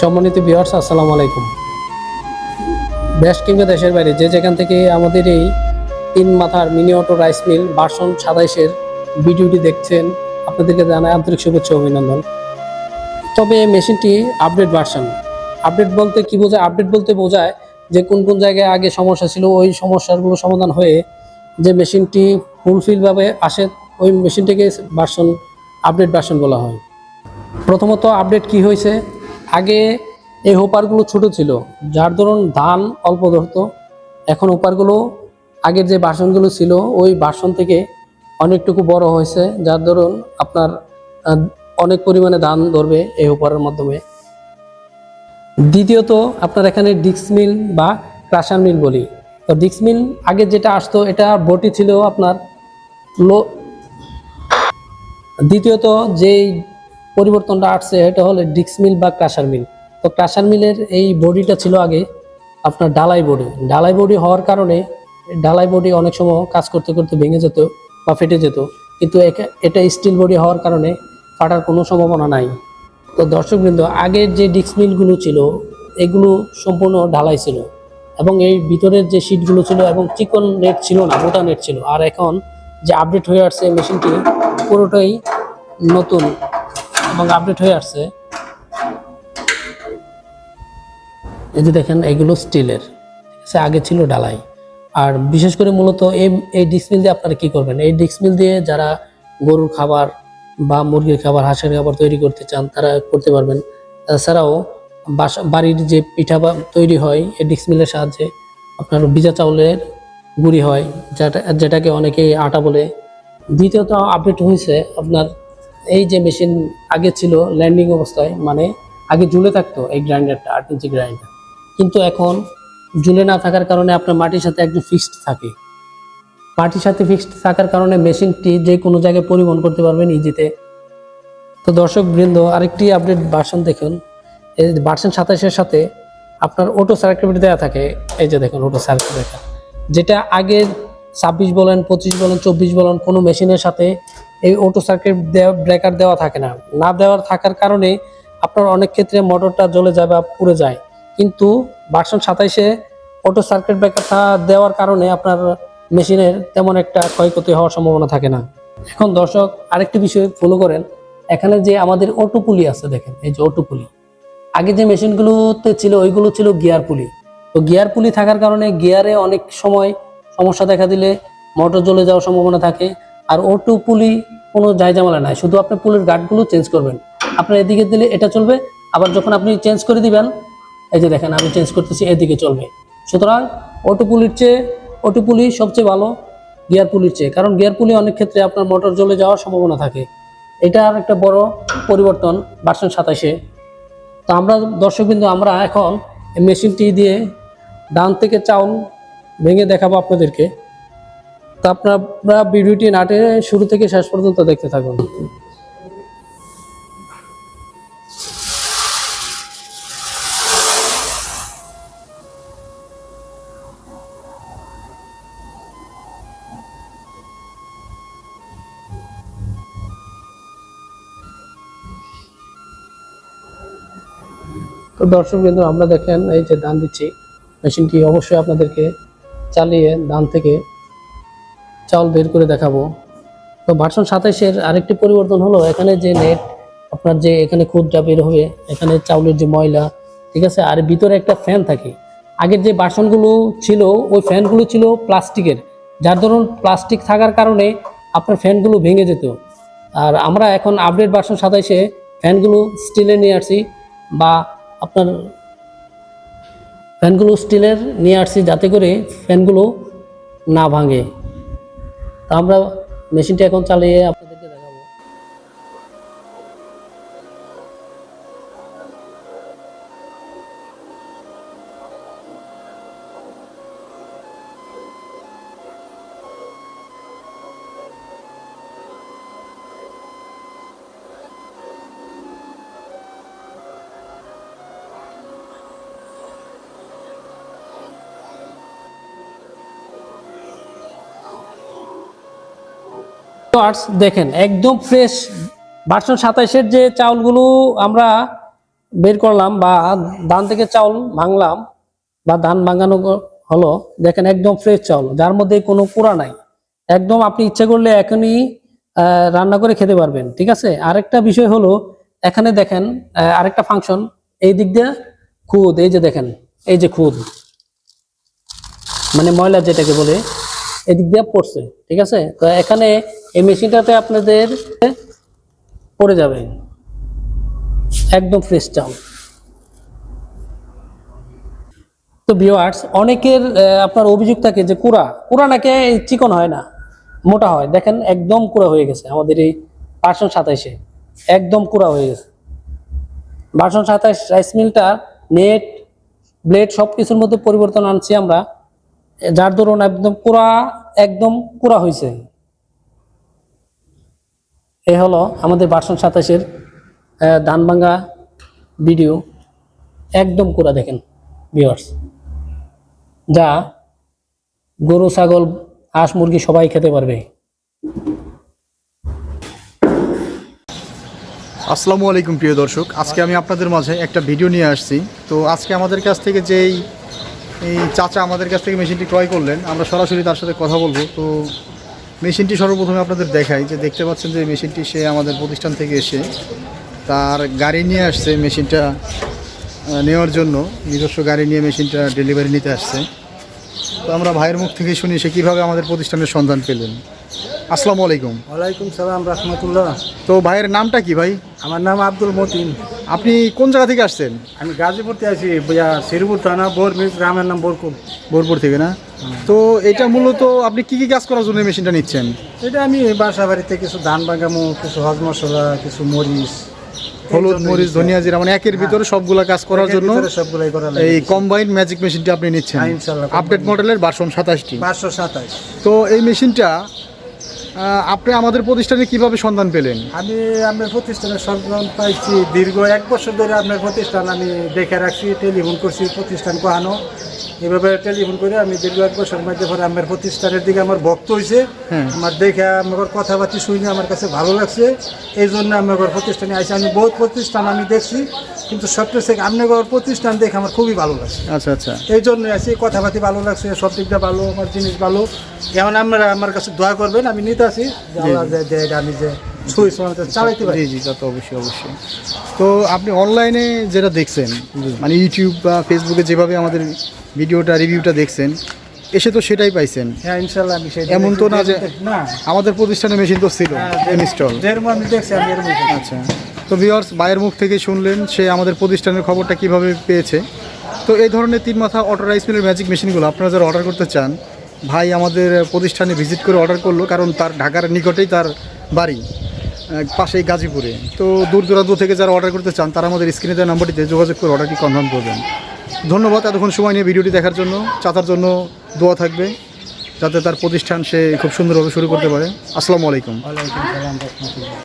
সম্মানিত বিহার্স আসসালামু আলাইকুম। দেশ কিংবা দেশের বাইরে, যে যেখান থেকে আমাদের এই তিন মাথার মিনি অটো রাইস মিল বাসন সাতাইশের ভিডিওটি দেখছেন, আপনাদেরকে জানাই আন্তরিক শুভেচ্ছা অভিনন্দন। তবে এই মেশিনটি আপডেট ভার্সন আপডেট বলতে কি বোঝায়? আপডেট বলতে বোঝায় যে কোন কোন জায়গায় আগে সমস্যা ছিল, ওই সমস্যাগুলো সমাধান হয়ে যে মেশিনটি ফুলফিলভাবে আসে, ওই মেশিনটিকে ভার্সন আপডেট ভার্সন বলা হয়। প্রথমত আপডেট কি হয়েছে? আগে এই হোপারগুলো ছোট ছিল, যার ধরুন ধান অল্প ধরতো। এখন হোপারগুলো আগের যে বাসনগুলো ছিল, ওই বাসন থেকে অনেকটুকু বড় হয়েছে, যার ধরুন আপনার অনেক পরিমাণে ধান ধরবে এই হোপারের মাধ্যমে। দ্বিতীয়ত, আপনার এখানে ডিক্স মিল বা ক্রাশার মিল বলি। তো ডিক্স মিল আগে যেটা আসতো, এটা বটি ছিল আপনার লো দ্বিতীয়ত, যেই পরিবর্তনটা আসছে, এটা হলো ডিক্স মিল বা ক্রাশার মিল। তো ক্রাশার মিলের এই বডিটা ছিল আগে আপনার ডালাই বডি। ডালাই বডি হওয়ার কারণে ডালাই বডি অনেক সময় কাজ করতে করতে ভেঙে যেত বা ফেটে যেত। কিন্তু এটা স্টিল বডি হওয়ার কারণে ফাটার কোনো সম্ভাবনা নাই। তো দর্শকবৃন্দ, আগের যে ডিক্স মিলগুলো ছিল, এগুলো সম্পূর্ণ ঢালাই ছিল। এবং এই ভিতরের যে সিটগুলো ছিল এবং চিকন নেট ছিল না, মোটা নেট ছিল। আর এখন যে আপডেট হয়ে আসছে মেশিনটি, পুরোটাই নতুন। এবং আপডেট হয়ে আসছে। এই যে দেখেন, এগুলো স্টিলের। সে আগে ছিল ডালাই। আর বিশেষ করে মূলত এই এই ডিসমিল দিয়ে আপনারা কি করবেন? এই ডিসমিল দিয়ে যারা গরুর খাবার বা মুরগির খাবার, হাঁসের খাবার তৈরি করতে চান, তারা করতে পারবেন। তাছাড়াও বাসা, বাড়ির যে পিঠা তৈরি হয়, এই ডিসমিলের সাহায্যে আপনার ভিজা চাউলের গুঁড়ি হয়, যেটা, যেটাকে অনেকেই আটা বলে। দ্বিতীয়ত আপডেট হয়েছে আপনার এই যে মেশিন আগে ছিল ল্যান্ডিং অবস্থায় মানে আগে ঝুলে থাকতো এই গ্রাইন্ডারটা, আট ইঞ্চি গ্রাইন্ডার। কিন্তু এখন ঝুলে না থাকার কারণে আপনার মাটির সাথে একদম ফিক্সড থাকে। মাটির সাথে ফিক্সড থাকার কারণে মেশিনটি যে কোনো জায়গায় পরিবহন করতে পারবেন ইজিতে তো দর্শক বৃন্দ, আরেকটি আপডেট ভার্সন দেখুন। এই ভার্সন সাতাশের সাথে আপনার অটো সার্কিট দেওয়া থাকে। এই যে দেখুন অটো সার্কিট যেটা আগের ছাব্বিশ বলেন, পঁচিশ বলেন, চব্বিশ বলেন, কোনো মেশিনের সাথে এই অটো সার্কিট ব্রেকার দেওয়া থাকে না। না দেওয়ার থাকার কারণে আপনার অনেক ক্ষেত্রে মোটরটা জ্বলে যায় বা পুড়ে যায়। কিন্তু ভার্সন সাতাইশে অটো সার্কিট ব্রেকারটা দেওয়ার কারণে আপনার মেশিনের তেমন একটা ক্ষয়ক্ষতি হওয়ার সম্ভাবনা থাকে না। এখন দর্শক, আরেকটি বিষয় ফলো করেন। এখানে যে আমাদের অটো পুলি আছে দেখেন, এই যে অটো পুলি আগে যে মেশিনগুলোতে ছিল, ওইগুলো ছিল গিয়ার পুলি তো গিয়ার পুলি থাকার কারণে গিয়ারে অনেক সময় সমস্যা দেখা দিলে মোটর জ্বলে যাওয়ার সম্ভাবনা থাকে। আর অটো পুলি কোনো জায়জামালা নাই। শুধু আপনি পুলির গার্ডগুলো চেঞ্জ করবেন। আপনার এদিকে দিলে এটা চলবে, আবার যখন আপনি চেঞ্জ করে দিবেন, এই যে দেখেন আমি চেঞ্জ করতেছি, এদিকে চলবে। সুতরাং অটো পুলির চেয়ে অটো পুলি সবচেয়ে ভালো গিয়ার পুলির চেয়ে। কারণ গিয়ার পুলি অনেক ক্ষেত্রে আপনার মোটর জ্বলে যাওয়ার সম্ভাবনা থাকে। এটা আর একটা বড় পরিবর্তন ভার্সন সাতাশে। তো আমরা দর্শকবিন্দু, আমরা এখন মেশিনটি দিয়ে ডান থেকে চাউল ভেঙে দেখাবো আপনাদেরকে। তো আপনারা ভিডিওটি নাটে শুরু থেকে শেষ পর্যন্ত দেখতে থাকুন। তো দর্শক বিন্দু, আমরা দেখেন এই যে দান দিচ্ছি। মেশিনটি অবশ্যই আপনাদেরকে চালিয়ে দান থেকে চাউল বের করে দেখাবো। তো ভার্সন সাতাইশের আরেকটি পরিবর্তন হলো, এখানে যে নেট আপনার যে এখানে খুদটা বের হবে, এখানে চাউলের যে ময়লা, ঠিক আছে? আর ভিতরে একটা ফ্যান থাকে। আগের যে বাসনগুলো ছিল, ওই ফ্যানগুলো ছিল প্লাস্টিকের যার ধরুন প্লাস্টিক থাকার কারণে আপনার ফ্যানগুলো ভেঙে যেত। আর আমরা এখন আপডেট ভার্সন সাতাইশে ফ্যানগুলো স্টিলে নিয়ে আসছি, বা আপনার ফ্যানগুলো স্টিলের নিয়ে আসছি, যাতে করে ফ্যানগুলো না ভাঙে। আমরা মেশিনটা এখন চালিয়ে ভিউয়ার্স দেখেন, একদম ফ্রেশ ভার্সন সাতাইশের যে চাউলগুলো আমরা বের করলাম বা ধান থেকে চাউল ভাঙলাম বা ধান ভাঙানো হলো, দেখেন একদম ফ্রেশ চাউল, যার মধ্যে কোনো কুড়া নাই। একদম আপনি ইচ্ছে করলে এখনই রান্না করে খেতে পারবেন, ঠিক আছে? আরেকটা বিষয় হলো, এখানে দেখেন আরেকটা ফাংশন এই দিক দিয়ে খুদ, এই যে দেখেন, এই যে খুদ মানে ময়লা যেটাকে বলে, এদিক দিয়ে পড়ছে, ঠিক আছে? তো এখানে এই মেশিনটাতে আপনাদের পড়ে যাবে একদম ফ্রেশ চাউল। তো ভিউয়ার্স অনেকের আপনার অভিযোগ থাকে যে কুড়া কুড়া নাকি চিকন হয় না, মোটা হয়। দেখেন, একদম কুড়া হয়ে গেছে। আমাদের এই পার্সন সাতাইশে, একদম কুড়া হয়ে গেছে। বাসন সাতাইশ রাইস মিলটা নেট ব্লেড সব কিছুর মধ্যে পরিবর্তন আনছি আমরা। যার দরুন একদম কুড়া একদম কুড়া হয়েছে এ হলো আমাদের বাসন সাতাশের ধান ভাঙ্গা ভিডিও একদম কুড়া দেখেন ভিউয়ার্স যা গরু, ছাগল, হাঁস, মুরগি সবাই খেতে পারবে। আসসালামু আলাইকুম, প্রিয় দর্শক। আজকে আমি আপনাদের মাঝে একটা ভিডিও নিয়ে আসছি। তো আজকে আমাদের কাছ থেকে যেই, এই চাচা আমাদের কাছ থেকে মেশিনটি ক্রয় করলেন, আমরা সরাসরি তার সাথে কথা বলব। তো মেশিনটি সর্বপ্রথমে আপনাদের দেখাই যে দেখতে পাচ্ছেন যে মেশিনটি সে আমাদের প্রতিষ্ঠান থেকে এসে তার গাড়ি নিয়ে আসছে মেশিনটা নেওয়ার জন্য। নিজস্ব গাড়ি নিয়ে মেশিনটা ডেলিভারি নিতে আসছে। তো আমরা ভাইয়ের মুখ থেকে শুনি সে কীভাবে আমাদের প্রতিষ্ঠানের সন্ধান পেলেন। আসসালামু আলাইকুম। ওয়ালাইকুম সালাম রহমতুল্লাহ। তো ভাইয়ের নামটা কি ভাই? আমার নাম আব্দুল মতিন। আপনি কোন জায়গা থেকে আসছেন? আমি গাজীপুরতে আছি বইয়া শ্রীপুর থানা বোরমির গ্রামের নাম বোরপুর। বোরপুর থেকে না? তো এটা মূলত আপনি কি কি কাজ করার জন্য মেশিনটা নিচ্ছেন? এটা আমি বাসা বাড়িতে কিছু ধান বাগামো কিছু হজ মশলা কিছু মরিচ হলুদ মরিচ ধনিয়া জিরা মানে একের ভিতরে সবগুলা কাজ করার জন্য এই কম্বাইন্ড ম্যাজিক মেশিনটা আপনি নিচ্ছেন। হ্যাঁ, আপডেট মডেলের বাসন সাতাশটি। পাঁচশো সাতাশ। তো এই মেশিনটা আপনি আমাদের প্রতিষ্ঠানে কীভাবে সন্ধান পেলেন? আমি আপনার প্রতিষ্ঠানের সন্ধান পাইছি দীর্ঘ এক বছর ধরে আপনার প্রতিষ্ঠান আমি দেখে রাখছি, টেলিফোন করছি প্রতিষ্ঠান কহানো এভাবে টেলিফোন করে আমি দীর্ঘ এক বছর মধ্যে পরে আমার প্রতিষ্ঠানের দিকে আমার ভক্ত হয়েছে হ্যাঁ। আমার দেখে আমার কথাবার্তা শুনে আমার কাছে ভালো লাগছে। এই জন্য আমি আমার প্রতিষ্ঠানে আসি আমি বহুত প্রতিষ্ঠান আমি দেখছি কিন্তু সবচেয়ে থেকে আপনার প্রতিষ্ঠান দেখে আমার খুবই ভালো লাগছে। আচ্ছা আচ্ছা। এই জন্য আছি কথাবার্তা ভালো লাগছে সব দিকটা ভালো আমার জিনিস ভালো। যেমন আপনারা আমার কাছে দোয়া করবেন আমি নিতে আসি আমি যে চালাইতে পারি। জি জি তা তো অবশ্যই অবশ্যই। তো আপনি অনলাইনে যেটা দেখছেন মানে ইউটিউব বা ফেসবুকে যেভাবে আমাদের ভিডিওটা রিভিউটা দেখছেন এসে তো সেটাই পাইছেন। হ্যাঁ ইনশাল্লাহ আমি সেই এমন তো না যে- না। আমাদের প্রতিষ্ঠানে মেশিন তো ছিল ইনস্টল যেরকম আমি দেখছি আমি এরকম আচ্ছা। তো ভিওয়ার্স ভাইয়ের মুখ থেকে শুনলেন সে আমাদের প্রতিষ্ঠানের খবরটা কীভাবে পেয়েছে। তো এই ধরনের তিন মাথা অটো রাইস মিলের ম্যাজিক মেশিনগুলো আপনারা যারা অর্ডার করতে চান ভাই আমাদের প্রতিষ্ঠানে ভিজিট করে অর্ডার করল কারণ তার ঢাকার নিকটেই তার বাড়ি। পাশেই গাজীপুরে। তো দূর দূরান্ত থেকে যারা অর্ডার করতে চান, তারা আমাদের স্ক্রিনে দেওয়া নাম্বারটিতে যোগাযোগ করে অর্ডারটি কনফার্ম করবেন। ধন্যবাদ এতক্ষণ সময় নিয়ে ভিডিওটি দেখার জন্য। চাতার জন্য দোয়া থাকবে, যাতে তার প্রতিষ্ঠান সে খুব সুন্দরভাবে শুরু করতে পারে। আসসালামু আলাইকুম।